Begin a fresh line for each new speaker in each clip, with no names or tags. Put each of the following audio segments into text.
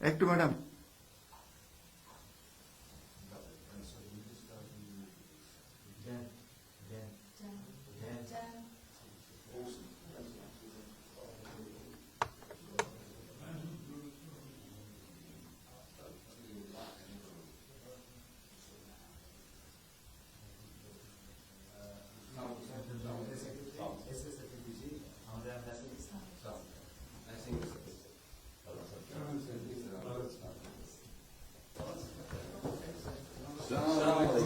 একটু ম্যাডাম।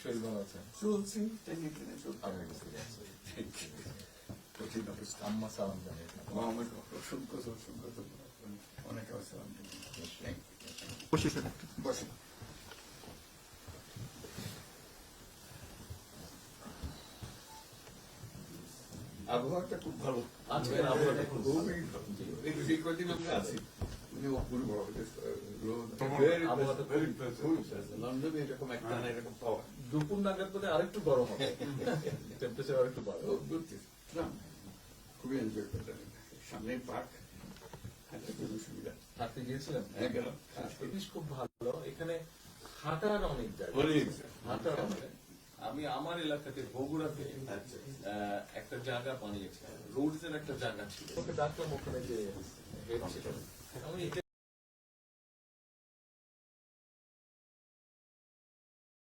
শরীর ভালো আছে।
চলছি
আম্মা সালাম
অসংখ্য অসংখ্য
বসে
বসে। আবহাওয়াটা খুব ভালো।
আজকের আবহাওয়াটা খুব
আমরা আছি অপূর্ব
আবহাওয়াটা
লন্ডনে এরকম একটা এরকম পাওয়া।
দুপুর নাগাদ বোধ আরেকটু গরম হবে। টেম্পারেচার আরেকটু বাড়বে।
খুবই এনজয় করতে সামনে পার্ক সুবিধা।
হাঁটতে গিয়েছিলেন
হ্যাঁ
জিনিস খুব ভালো। এখানে হাঁটার অনেক জায়গা। হাঁটার অনেক আমি আমার এলাকাতে বগুড়াতে
আচ্ছা।
আহ, একটা জায়গা বানিয়েছে রোডস এর একটা জায়গা ছিল। ওকে ডাকলাম ওখানে যে হেড ছিল আমি